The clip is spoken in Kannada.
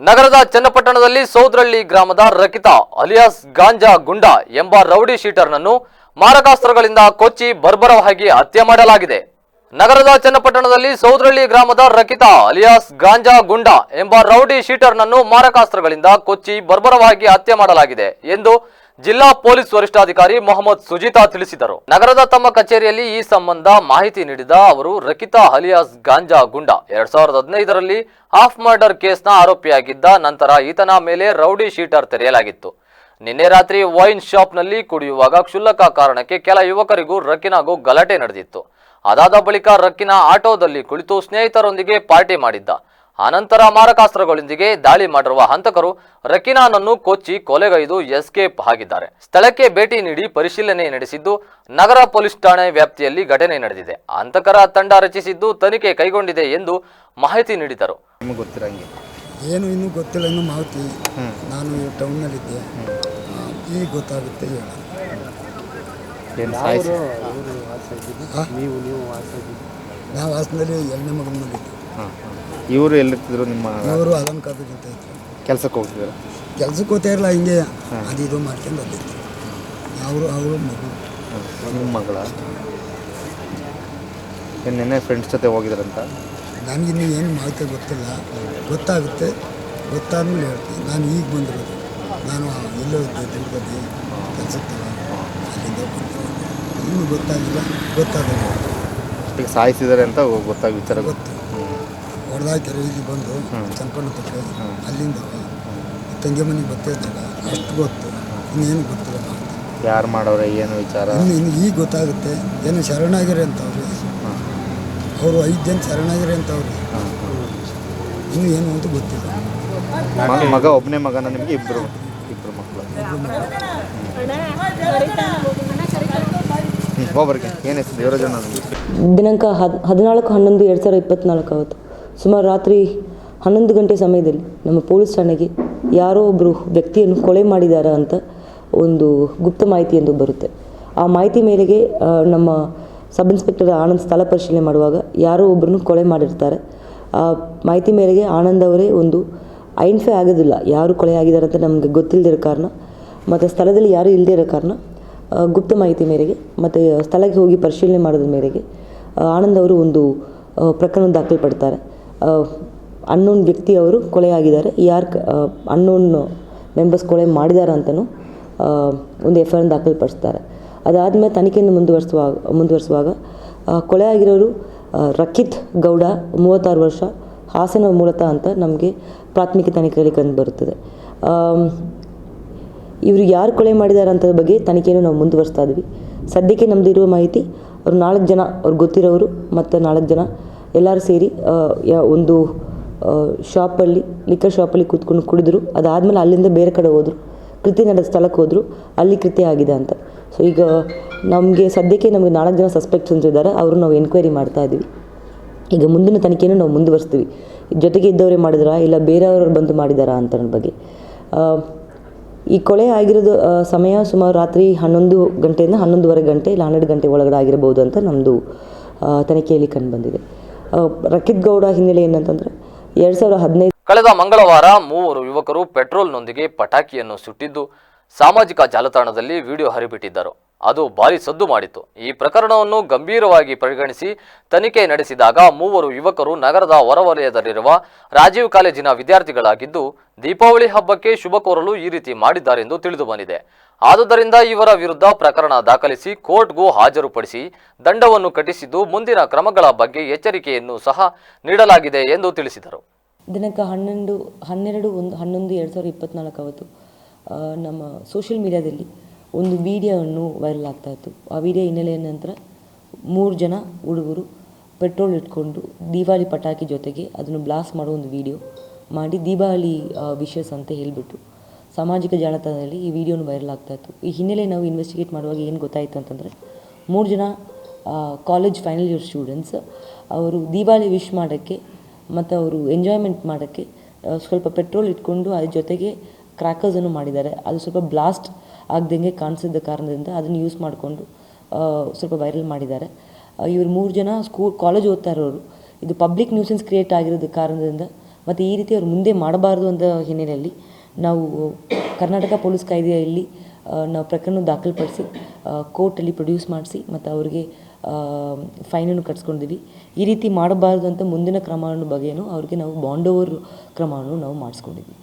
ನಗರದ ಚನ್ನಪಟ್ಟಣದಲ್ಲಿ ಸೌದ್ರಳ್ಳಿ ಗ್ರಾಮದ ರಕಿತಾ ಅಲಿಯಾಸ್ ಗಾಂಜಾ ಗುಂಡಾ ಎಂಬ ರೌಡಿ ಶೀಟರ್ನನ್ನು ಮಾರಕಾಸ್ತ್ರಗಳಿಂದ ಕೊಚ್ಚಿ ಬರ್ಬರವಾಗಿ ಹತ್ಯೆ ಮಾಡಲಾಗಿದೆ. ನಗರದ ಚನ್ನಪಟ್ಟಣದಲ್ಲಿ ಸೌದ್ರಳ್ಳಿ ಗ್ರಾಮದ ರಕಿತಾ ಅಲಿಯಾಸ್ ಗಾಂಜಾ ಗುಂಡಾ ಎಂಬ ರೌಡಿ ಶೀಟರ್ನನ್ನು ಮಾರಕಾಸ್ತ್ರಗಳಿಂದ ಕೊಚ್ಚಿ ಬರ್ಬರವಾಗಿ ಹತ್ಯೆ ಮಾಡಲಾಗಿದೆ ಎಂದು ಜಿಲ್ಲಾ ಪೊಲೀಸ್ ವರಿಷ್ಠಾಧಿಕಾರಿ ಮೊಹಮ್ಮದ್ ಸುಜಿತಾ ತಿಳಿಸಿದರು. ನಗರದ ತಮ್ಮ ಕಚೇರಿಯಲ್ಲಿ ಈ ಸಂಬಂಧ ಮಾಹಿತಿ ನೀಡಿದ ಅವರು, ರಕಿತಾ ಅಲಿಯಾಸ್ ಗಾಂಜಾ ಗುಂಡಾ ಎರಡ್ ಸಾವಿರದ ಹದಿನೈದರಲ್ಲಿ ಹಾಫ್ ಮರ್ಡರ್ ಕೇಸ್ನ ಆರೋಪಿಯಾಗಿದ್ದ ನಂತರ ಈತನ ಮೇಲೆ ರೌಡಿ ಶೀಟರ್ ತೆರೆಯಲಾಗಿತ್ತು. ನಿನ್ನೆ ರಾತ್ರಿ ವೈನ್ ಶಾಪ್ನಲ್ಲಿ ಕುಡಿಯುವಾಗ ಕ್ಷುಲ್ಲಕ ಕಾರಣಕ್ಕೆ ಕೆಲ ಯುವಕರಿಗೂ ರಕ್ಕಿನಾಗೂ ಗಲಾಟೆ ನಡೆದಿತ್ತು. ಅದಾದ ಬಳಿಕ ರಕ್ಕಿನ ಆಟೋದಲ್ಲಿ ಕುಳಿತು ಸ್ನೇಹಿತರೊಂದಿಗೆ ಪಾರ್ಟಿ ಮಾಡಿದ್ದ. ಆನಂತರ ಮಾರಕಾಸ್ತ್ರಗಳೊಂದಿಗೆ ದಾಳಿ ಮಾಡಿರುವ ಹಂತಕರು ರಕಿನಾನನ್ನು ಕೊಚ್ಚಿ ಕೊಲೆಗೈದು ಎಸ್ಕೇಪ್ ಆಗಿದ್ದಾರೆ. ಸ್ಥಳಕ್ಕೆ ಭೇಟಿ ನೀಡಿ ಪರಿಶೀಲನೆ ನಡೆಸಿದ್ದು ನಗರ ಪೊಲೀಸ್ ಠಾಣೆ ವ್ಯಾಪ್ತಿಯಲ್ಲಿ ಘಟನೆ ನಡೆದಿದೆ. ಹಂತಕರ ತಂಡ ರಚಿಸಿದ್ದು ತನಿಖೆ ಕೈಗೊಂಡಿದೆ ಎಂದು ಮಾಹಿತಿ ನೀಡಿದರು. ನಿಮಗೆ ಗೊತ್ತಿರಂಗೆ ಏನು ಇನ್ನೂ ಗೊತ್ತಿಲ್ಲ ಇನ್ನೂ ಮಾಹಿತಿ ನಾನು ಈ ಟೌನ್ನಲ್ಲಿದ್ದೆ ಈಗ ಗೊತ್ತಾಗುತ್ತೆ ನಾವು ಹಾಸನದಲ್ಲಿ ಎರಡನೇ ಮಗನಲ್ಲಿದ್ದೆ ಇವರು ಎಲ್ಲಿರ್ತಿದ್ರು ನಿಮ್ಮ ಅವರು ಅದನ್ನು ಜೊತೆ ಇತ್ತು ಕೆಲಸಕ್ಕೆ ಹೋಗ್ತಿದ್ರು? ಕೆಲ್ಸಕ್ಕೆ ಹೋಗ್ತಾ ಇರಲ್ಲ ಹಿಂಗೆ ಅದು ಇದು ಮಾಡ್ಕೊಂಡು ಅಲ್ಲಿತ್ತು ಅವರು ಅವರು ಮಗು ನಿಮ್ಮ ಮಗಳ? ನಿನ್ನೆ ಫ್ರೆಂಡ್ಸ್ ಜೊತೆ ಹೋಗಿದ್ರಂತ? ನನಗಿನ್ನೂ ಏನು ಮಾಹಿತಿ ಗೊತ್ತಿಲ್ಲ. ಗೊತ್ತಾಗುತ್ತೆ. ಗೊತ್ತಾದ್ಮೇಲೆ ಹೇಳ್ತೀನಿ. ನಾನು ಈಗ ಬಂದಿರೋದು. ನಾನು ಎಲ್ಲೋ ಇದ್ದೆ ದುರ್ಗದಲ್ಲಿ ಕೆಲಸಕ್ಕೆ ಅಲ್ಲಿಂದ ಬಂದಿರೋದು ಇನ್ನೂ ಗೊತ್ತಾಗಿಲ್ಲ. ಗೊತ್ತಾಗಲ್ಲ ಸಾಯಿಸಿದ್ದಾರೆ ಅಂತ ಗೊತ್ತಾಗ ವಿಚಾರ ಗೊತ್ತು. ಹೊಡೆದಾಕ್ಯಾರ ಇಲ್ಲಿ ಬಂದು ಚನ್ನಪಣ್ಣ ತಕ್ಕ ಅಲ್ಲಿಂದ ತಂಗಿ ಮನೆಗೆ ಬರ್ತಾ ಇದ್ದಾಗ ಅಷ್ಟು ಗೊತ್ತು. ಇನ್ನೇನು ಗೊತ್ತಿಲ್ಲ ಯಾರು ಮಾಡೋರೆ ಏನು ವಿಚಾರ? ಇನ್ನು ಇನ್ನು ಈಗ ಗೊತ್ತಾಗುತ್ತೆ. ಏನು ಶರಣಾಗಿರಿ ಅಂತ ಅವ್ರು. ಅವರು ಐದು ಜನ ಶರಣಾಗಿರಿ ಅಂತ ಅವ್ರು. ಇನ್ನು ಏನು ಅಂತ ಗೊತ್ತಿಲ್ಲ. ಮ- ಮಗ ಒಬ್ಬನೇ ಮಗನ ನಿಮಗೆ? ಇಬ್ಬರು ಇಬ್ಬರು ಮಕ್ಕಳು. ಒಬ್ಬರಿಗೆ ಹೋಗ್ಬರ್ಗೆ ಏನು ಹೆಸರು? ದೇವರಾಜಣ್ಣ ನಿಮಗೆ ದಿನಾಂಕ ಹದ್ ಹದಿನಾಲ್ಕು ಹನ್ನೊಂದು ಎರಡು ಸಾವಿರದ ಇಪ್ಪತ್ನಾಲ್ಕು ಆವತ್ತು ಸುಮಾರು ರಾತ್ರಿ ಹನ್ನೊಂದು ಗಂಟೆ ಸಮಯದಲ್ಲಿ ನಮ್ಮ ಪೊಲೀಸ್ ಠಾಣೆಗೆ ಯಾರೋ ಒಬ್ಬರು ವ್ಯಕ್ತಿಯನ್ನು ಕೊಲೆ ಮಾಡಿದ್ದಾರೆ ಅಂತ ಒಂದು ಗುಪ್ತ ಮಾಹಿತಿ ಎಂದು ಬರುತ್ತೆ. ಆ ಮಾಹಿತಿ ಮೇರೆಗೆ ನಮ್ಮ ಸಬ್ ಇನ್ಸ್ಪೆಕ್ಟರ್ ಆನಂದ್ ಸ್ಥಳ ಪರಿಶೀಲನೆ ಮಾಡುವಾಗ ಯಾರೋ ಒಬ್ಬರನ್ನು ಕೊಲೆ ಮಾಡಿರ್ತಾರೆ. ಆ ಮಾಹಿತಿ ಮೇರೆಗೆ ಆನಂದ್ ಅವರೇ ಒಂದು, ಐಡೆಂಟಿಫೈ ಆಗೋದಿಲ್ಲ ಯಾರು ಕೊಲೆ ಆಗಿದ್ದಾರೆ ಅಂತ ನಮಗೆ ಗೊತ್ತಿಲ್ಲದಿರೋ ಕಾರಣ, ಮತ್ತು ಸ್ಥಳದಲ್ಲಿ ಯಾರೂ ಇಲ್ಲದೇ ಇರೋ ಕಾರಣ ಗುಪ್ತ ಮಾಹಿತಿ ಮೇರೆಗೆ, ಮತ್ತು ಸ್ಥಳಕ್ಕೆ ಹೋಗಿ ಪರಿಶೀಲನೆ ಮಾಡೋದ್ರ ಮೇರೆಗೆ ಆನಂದ್ ಅವರು ಒಂದು ಪ್ರಕರಣ ದಾಖಲು ದಾಖಲ್ಪಡ್ತಾರೆ. ಅನ್ನೋನ್ ವ್ಯಕ್ತಿ ಅವರು ಕೊಲೆಯಾಗಿದ್ದಾರೆ ಯಾರು ಅನ್ನೋನ್ ಮೆಂಬರ್ಸ್ ಕೊಲೆ ಮಾಡಿದ್ದಾರೆ ಅಂತಲೂ ಒಂದು ಎಫ್ ಐ ಆರ್ ದಾಖಲ್ಪಡಿಸ್ತಾರೆ. ಅದಾದಮೇಲೆ ತನಿಖೆಯನ್ನು ಮುಂದುವರಿಸುವಾಗ ಮುಂದುವರಿಸುವಾಗ ಆ, ಕೊಲೆ ಆಗಿರೋರು ಆ, ರಕಿತ್ ಗೌಡ ಮೂವತ್ತಾರು ವರ್ಷ ಹಾಸನ ಮೂಲತಃ ಅಂತ ನಮಗೆ ಪ್ರಾಥಮಿಕ ತನಿಖೆಯಲ್ಲಿ ಕಂಡು ಬರುತ್ತದೆ. ಇವರು ಯಾರು ಕೊಲೆ ಮಾಡಿದ್ದಾರೆ ಅಂತ ಬಗ್ಗೆ ತನಿಖೆಯನ್ನು ನಾವು ಮುಂದುವರಿಸ್ತಾ ಇದ್ವಿ. ಸದ್ಯಕ್ಕೆ ನಮ್ಮದು ಇರುವ ಮಾಹಿತಿ ಅವರು ನಾಲ್ಕು ಜನ ಅವ್ರಿಗೆ ಗೊತ್ತಿರೋರು ಮತ್ತು ನಾಲ್ಕು ಜನ ಎಲ್ಲರೂ ಸೇರಿ ಒಂದು ಶಾಪಲ್ಲಿ ಲಿಕ್ಕರ್ ಶಾಪಲ್ಲಿ ಕೂತ್ಕೊಂಡು ಕುಡಿದ್ರು. ಅದಾದಮೇಲೆ ಅಲ್ಲಿಂದ ಬೇರೆ ಕಡೆ ಹೋದರು. ಕೃತ್ಯ ನಡೆದ ಸ್ಥಳಕ್ಕೆ ಹೋದರು. ಅಲ್ಲಿ ಕೃತ್ಯ ಆಗಿದೆ ಅಂತ. ಸೊ ಈಗ ನಮಗೆ ಸದ್ಯಕ್ಕೆ ನಮಗೆ ನಾಲ್ಕು ಜನ ಸಸ್ಪೆಕ್ಟ್ಸ್ ಅಂತ ಇದ್ದಾರೆ. ಅವರು ನಾವು ಎನ್ಕ್ವೈರಿ ಮಾಡ್ತಾ ಇದ್ದೀವಿ. ಈಗ ಮುಂದಿನ ತನಿಖೆಯನ್ನು ನಾವು ಮುಂದುವರಿಸ್ತೀವಿ. ಜೊತೆಗೆ ಇದ್ದವರೇ ಮಾಡಿದಾರಾ? ಇಲ್ಲ ಬೇರೆಯವರು ಬಂದು ಮಾಡಿದಾರಾ ಅಂತ ಅನ್ನೋ ಬಗ್ಗೆ. ಈ ಕೊಳೆ ಆಗಿರೋದು ಸಮಯ ಸುಮಾರು ರಾತ್ರಿ ಹನ್ನೊಂದು ಗಂಟೆಯಿಂದ ಹನ್ನೊಂದುವರೆ ಗಂಟೆ, ಇಲ್ಲ ಹನ್ನೆರಡು ಗಂಟೆ ಒಳಗಡೆ ಆಗಿರಬಹುದು ಅಂತ ನಮ್ಮದು ತನಿಖೆಯಲ್ಲಿ ಕಂಡು ಬಂದಿದೆ. ರಕಿತ್ ಗೌಡ ಹಿನ್ನೆಲೆ ಏನಂತಂದ್ರೆ ಎರಡು ಕಳೆದ ಮಂಗಳವಾರ ಮೂವರು ಯುವಕರು ಪೆಟ್ರೋಲ್ನೊಂದಿಗೆ ಪಟಾಕಿಯನ್ನು ಸುಟ್ಟಿದ್ದು ಸಾಮಾಜಿಕ ಜಾಲತಾಣದಲ್ಲಿ ವಿಡಿಯೋ ಹರಿಬಿಟ್ಟಿದ್ದರು. ಅದು ಭಾರಿ ಸದ್ದು ಮಾಡಿತ್ತು. ಈ ಪ್ರಕರಣವನ್ನು ಗಂಭೀರವಾಗಿ ಪರಿಗಣಿಸಿ ತನಿಖೆ ನಡೆಸಿದಾಗ ಮೂವರು ಯುವಕರು ನಗರದ ಹೊರವಲಯದಲ್ಲಿರುವ ರಾಜೀವ್ ಕಾಲೇಜಿನ ವಿದ್ಯಾರ್ಥಿಗಳಾಗಿದ್ದು, ದೀಪಾವಳಿ ಹಬ್ಬಕ್ಕೆ ಶುಭ ಕೋರಲು ಈ ರೀತಿ ಮಾಡಿದ್ದಾರೆಂದು ತಿಳಿದು ಬಂದಿದೆ ಆದುದರಿಂದ ಇವರ ವಿರುದ್ಧ ಪ್ರಕರಣ ದಾಖಲಿಸಿ ಕೋರ್ಟ್ಗೂ ಹಾಜರುಪಡಿಸಿ ದಂಡವನ್ನು ಕಟ್ಟಿಸಿದ್ದು ಮುಂದಿನ ಕ್ರಮಗಳ ಬಗ್ಗೆ ಎಚ್ಚರಿಕೆಯನ್ನು ಸಹ ನೀಡಲಾಗಿದೆ ಎಂದು ತಿಳಿಸಿದರು. ದಿನಾಂಕ ಹನ್ನೊಂದು ಹನ್ನೆರಡು ಒಂದು, ಹನ್ನೊಂದು, ಎರಡು ಸಾವಿರದ ಇಪ್ಪತ್ತ್ನಾಲ್ಕು ಅವತ್ತು ನಮ್ಮ ಸೋಷಿಯಲ್ ಮೀಡಿಯಾದಲ್ಲಿ ಒಂದು ವಿಡಿಯೋವನ್ನು ವೈರಲ್ ಆಗ್ತಾ ಇತ್ತು. ಆ ವಿಡಿಯೋ ಹಿನ್ನೆಲೆಯ ನಂತರ ಮೂರು ಜನ ಹುಡುಗರು ಪೆಟ್ರೋಲ್ ಇಟ್ಕೊಂಡು ದೀಪಾವಳಿ ಪಟಾಕಿ ಜೊತೆಗೆ ಅದನ್ನು ಬ್ಲಾಸ್ಟ್ ಮಾಡೋ ಒಂದು ವಿಡಿಯೋ ಮಾಡಿ ದೀಪಾವಳಿ ವಿಷಸ್ ಅಂತ ಹೇಳಿಬಿಟ್ಟು ಸಾಮಾಜಿಕ ಜಾಲತಾಣದಲ್ಲಿ ಈ ವಿಡಿಯೋನು ವೈರಲ್ ಆಗ್ತಾ ಇತ್ತು. ಈ ಹಿನ್ನೆಲೆ ನಾವು ಇನ್ವೆಸ್ಟಿಗೇಟ್ ಮಾಡುವಾಗ ಏನು ಗೊತ್ತಾಯಿತು ಅಂತಂದರೆ, ಮೂರು ಜನ ಕಾಲೇಜ್ ಫೈನಲ್ ಇಯರ್ ಸ್ಟೂಡೆಂಟ್ಸ್ ಅವರು ದೀಪಾವಳಿ ವಿಶ್ ಮಾಡೋಕ್ಕೆ ಮತ್ತು ಅವರು ಎಂಜಾಯ್ಮೆಂಟ್ ಮಾಡೋಕ್ಕೆ ಸ್ವಲ್ಪ ಪೆಟ್ರೋಲ್ ಇಟ್ಕೊಂಡು ಅದ್ರ ಜೊತೆಗೆ ಕ್ರ್ಯಾಕರ್ಸನ್ನು ಮಾಡಿದ್ದಾರೆ. ಅದು ಸ್ವಲ್ಪ ಬ್ಲಾಸ್ಟ್ ಆಗ್ದಂಗೆ ಕಾಣಿಸಿದ್ದ ಕಾರಣದಿಂದ ಅದನ್ನು ಯೂಸ್ ಮಾಡಿಕೊಂಡು ಸ್ವಲ್ಪ ವೈರಲ್ ಮಾಡಿದ್ದಾರೆ. ಇವರು ಮೂರು ಜನ ಸ್ಕೂಲ್ ಕಾಲೇಜ್ ಓದ್ತಾ ಇರೋರು. ಇದು ಪಬ್ಲಿಕ್ ನ್ಯೂಸೆನ್ಸ್ ಕ್ರಿಯೇಟ್ ಆಗಿರೋದ ಕಾರಣದಿಂದ ಮತ್ತು ಈ ರೀತಿ ಅವ್ರು ಮುಂದೆ ಮಾಡಬಾರ್ದು ಅಂತ ಹಿನ್ನೆಲೆಯಲ್ಲಿ ನಾವು ಕರ್ನಾಟಕ ಪೊಲೀಸ್ ಕಾಯ್ದೆಯಲ್ಲಿ ನಾವು ಪ್ರಕರಣ ದಾಖಲುಪಡಿಸಿ ಕೋರ್ಟಲ್ಲಿ ಪ್ರೊಡ್ಯೂಸ್ ಮಾಡಿಸಿ, ಮತ್ತು ಅವರಿಗೆ ಫೈನನ್ನು ಕಟ್ಸ್ಕೊಂಡಿದ್ದೀವಿ. ಈ ರೀತಿ ಮಾಡಬಾರ್ದು ಅಂತ ಮುಂದಿನ ಕ್ರಮವನ್ನು ಬಗ್ಗೆನೂ ಅವ್ರಿಗೆ ನಾವು ಬಾಂಡ್ ಓವರ್ ಕ್ರಮವನ್ನು ನಾವು ಮಾಡಿಸ್ಕೊಂಡಿದ್ವಿ